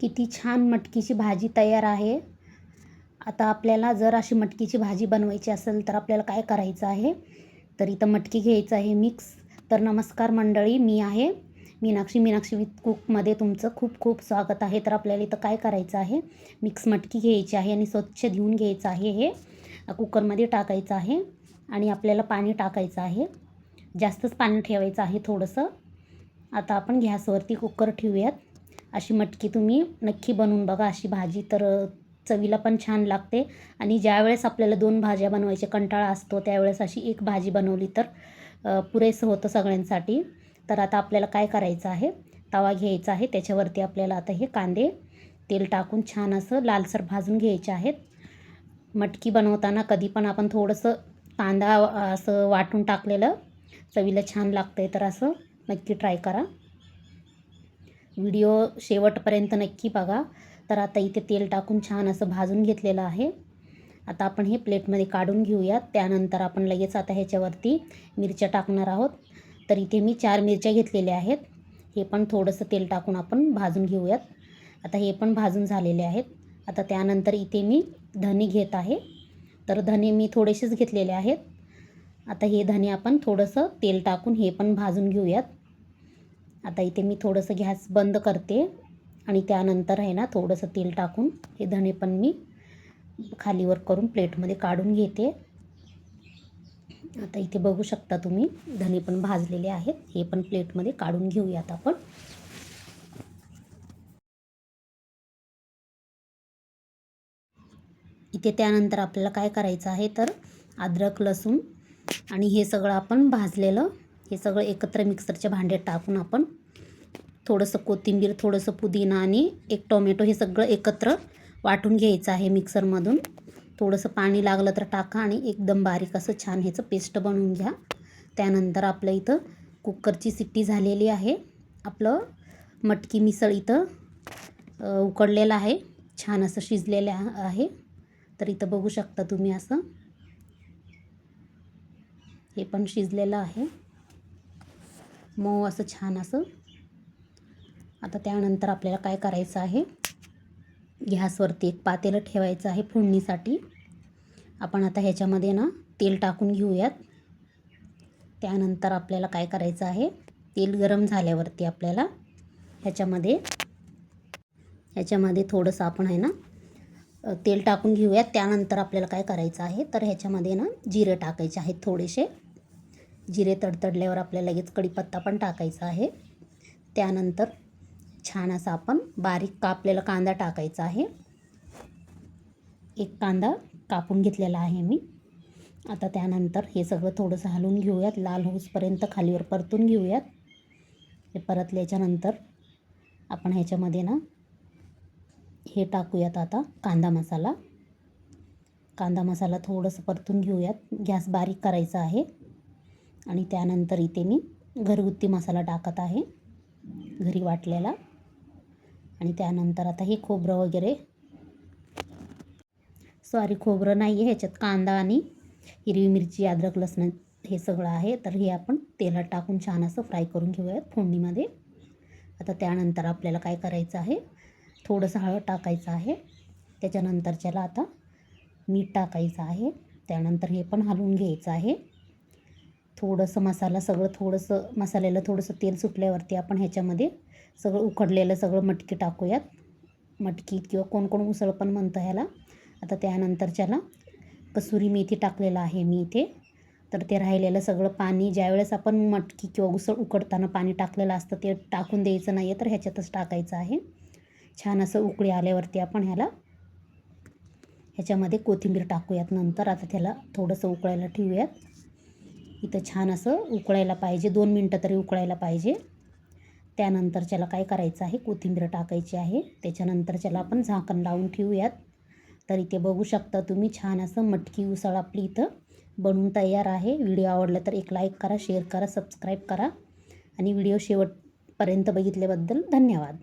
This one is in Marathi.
किती छान मटकीची भाजी तयार आहे. आता आपल्याला जर अशी मटकीची भाजी बनवायची असेल तर आपल्याला काय करायचं आहे? तर इथं मटकी घ्यायचं आहे मिक्स. तर नमस्कार मंडळी मी आहे मीनाक्षी. मीनाक्षी विथ कुकमध्ये तुमचं खूप खूप स्वागत आहे. तर आपल्याला इथं काय करायचं आहे? मिक्स मटकी घ्यायची आहे आणि स्वच्छ धुवून घ्यायचं आहे हे कुकरमध्ये टाकायचं आहे आणि आपल्याला पाणी टाकायचं आहे. जास्तच पाणी ठेवायचं आहे थोडंसं. आता आपण गॅसवरती कुकर ठेवूयात. अशी मटकी तुम्ही नक्की बनवून बघा. अशी भाजी तर चवीला पण छान लागते. आणि ज्यावेळेस आपल्याला दोन भाज्या बनवायचे कंटाळा असतो त्यावेळेस अशी एक भाजी बनवली तर पुरेसं होतं सगळ्यांसाठी. तर आता आपल्याला काय करायचं आहे? तवा घ्यायचा आहे. त्याच्यावरती आपल्याला आता हे कांदे तेल टाकून छान असं लालसर भाजून घ्यायचे आहेत. मटकी बनवताना कधी पण आपण थोडंसं कांदा असं वाटून टाकलेलं चवीला छान लागतं आहे तर असं नक्की ट्राय करा. व्हिडिओ शेवटपर्यंत नक्की बघा. तर आता इथे तेल टाकून छान असं भाजून घेतलेलं आहे. आता आपण हे प्लेटमध्ये काढून घेऊयात. त्यानंतर आपण लगेच आता ह्याच्यावरती मिरच्या टाकणार आहोत. तर इथे मी चार मिरच्या घेतलेल्या आहेत. हे पण थोडंसं तेल टाकून आपण भाजून घेऊयात. आता हे पण भाजून झालेले आहेत. आता त्यानंतर इथे मी धने घेत आहे. तर धने मी थोडेसेच घेतलेले आहेत. आता हे धने आपण थोडंसं तेल टाकून हे पण भाजून घेऊयात. आता इथे मी थोडंसं गॅस बंद करते आणि त्यानंतर आहे ना थोडंसं तेल टाकून हे धणे पण मी खालीवर करून प्लेटमध्ये काढून घेते. आता इथे बघू शकता तुम्ही धणे पण भाजलेले आहेत. हे पण प्लेटमध्ये काढून घेऊयात आपण. इथे त्यानंतर आपल्याला काय करायचं आहे तर अद्रक लसूण आणि हे सगळं आपण भाजलेलं हे सगळं एकत्र मिक्सरच्या भांड्यात टाकून आपण थोडंसं कोथिंबीर थोडंसं पुदिना आणि एक टोमॅटो हे सगळं एकत्र वाटून घ्यायचं आहे मिक्सरमधून. थोडंसं पाणी लागलं तर टाका आणि एकदम बारीक असं छान ह्याचं पेस्ट बनवून घ्या. त्यानंतर आपलं इथं कुकरची सिट्टी झालेली आहे. आपलं मटकी मिसळ इथं उकडलेलं आहे. छान असं शिजलेलं आहे. तर इथं बघू शकता तुम्ही असं. हे पण शिजलेलं आहे. मऊ असं छान असं. आता त्यानंतर आपल्याला काय करायचं आहे? गॅसवरती एक पातेलं ठेवायचं आहे फोडणीसाठी. आपण आता ह्याच्यामध्ये ना तेल टाकून घेऊयात. त्यानंतर आपल्याला काय करायचं आहे? तेल गरम झाल्यावरती आपल्याला ह्याच्यामध्ये ह्याच्यामध्ये थोडंसं आपण आहे ना तेल टाकून घेऊयात. त्यानंतर आपल्याला काय करायचं आहे? तर ह्याच्यामध्ये ना जिरे टाकायचे आहेत थोडेसे. जिरे तडतडल्यावर आपल्याला लगेच कढीपत्ता पण टाकायचा आहे. त्यानंतर छान असा आपण बारीक कापलेला कांदा टाकायचा आहे. एक कांदा कापून घेतलेला आहे मी. आता त्यानंतर हे सगळं थोडंसं हलवून घेऊयात. लाल होसपर्यंत खालीवर परतून घेऊयात. हे परतल्याच्यानंतर आपण ह्याच्यामध्ये ना हे टाकूयात आता कांदा मसाला. कांदा मसाला थोडंसं परतून घेऊयात. गॅस बारीक करायचा आहे. आणि त्यानंतर इथे मी घरगुती मसाला टाकत आहे घरी वाटलेला. आणि त्यानंतर आता हे खोबरं वगैरे. सॉरी खोबरं नाही आहे ह्याच्यात कांदा आणि हिरवी मिरची अद्रक लसण हे सगळं आहे. तर हे आपण तेलात टाकून छान असं फ्राय करून घेऊयात फोडणीमध्ये. आता त्यानंतर आपल्याला काय करायचं आहे थोडंसं हळद टाकायचं आहे. त्याच्यानंतरच्याला आता मीठ टाकायचं आहे. त्यानंतर हे पण हलवून घ्यायचं आहे. थोडंसं मसाला सगळं थोडंसं मसाल्याला थोडंसं तेल सुटल्यावरती आपण ह्याच्यामध्ये सगळं उकडलेलं सगळं मटकी टाकूयात. मटकी किंवा कोण कोण उसळ पण म्हणतं ह्याला. आता त्यानंतरच्याला कसुरी मेथी टाकलेलं आहे मी इथे. तर ते राहिलेलं सगळं पाणी ज्यावेळेस आपण मटकी किंवा उसळ उकडताना पाणी टाकलेलं असतं ते टाकून द्यायचं नाही आहे तर ह्याच्यातच टाकायचं आहे. छान असं उकळी आल्यावरती आपण ह्याला ह्याच्यामध्ये कोथिंबीर टाकूयात नंतर. आता त्याला थोडंसं उकळायला ठेवूयात. इथं छान असं उकळायला पाहिजे दोन मिनटं तरी उकळायला पाहिजे. त्यानंतरच्याला काय करायचं आहे कोथिंबीर टाकायची आहे. त्याच्यानंतरच्याला आपण झाकण लावून ठेवूयात. तर इथे बघू शकता तुम्ही छान असं मटकी उसळ आपली इथं बनवून तयार आहे. व्हिडिओ आवडला तर एक लाईक करा शेअर करा सबस्क्राईब करा. आणि व्हिडिओ शेवटपर्यंत बघितल्याबद्दल धन्यवाद.